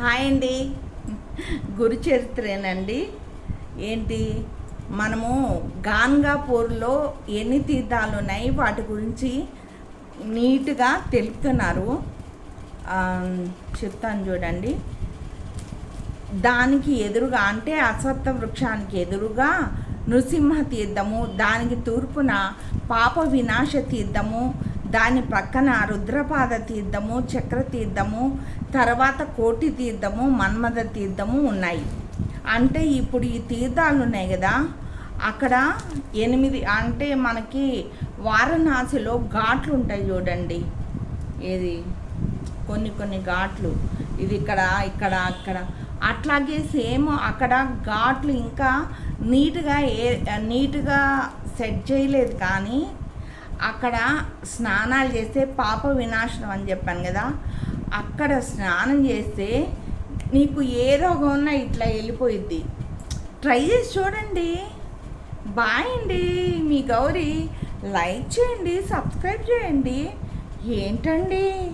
Hi అండి. గురు చరిత్రేనండి. ఏంటి? మనము గాన్గాపూర్లో ఎన్ని తీర్థాలు ఉన్నాయి వాటి గురించి నీట్గా తెలుపుతున్నారు. చెప్తాను చూడండి. దానికి ఎదురుగా అంటే అశ్వత్థ వృక్షానికి ఎదురుగా నృసింహ తీర్థము దానికి తూర్పున పాప వినాశ తీర్థము దాని పక్కన రుద్రపాద తీర్థము చక్ర తీర్థము తర్వాత కోటి తీర్థము మన్మథ తీర్థము ఉన్నాయి. అంటే ఇప్పుడు ఈ తీర్థాలు ఉన్నాయి కదా అక్కడ ఎనిమిది అంటే మనకి వారణాసిలో ఘాట్లు ఉంటాయి చూడండి. ఏది? కొన్ని కొన్ని ఘాట్లు. ఇది ఇక్కడ ఇక్కడ అక్కడ. అట్లాగే సేమ్ అక్కడ ఘాట్లు ఇంకా నీట్గా ఏ నీట్గా సెట్ చేయలేదు కానీ అక్కడ స్నానాలు చేస్తే పాప వినాశనం అని చెప్పాను కదా అక్కడ స్నానం చేస్తే నీకు ఏ రోగం ఉన్నా ఇట్లా వెళ్ళిపోయిద్ది. ట్రై చేసి చూడండి. బాయ్ అండి మీ గౌరీ. లైక్ చేయండి సబ్స్క్రైబ్ చేయండి. ఏంటండి?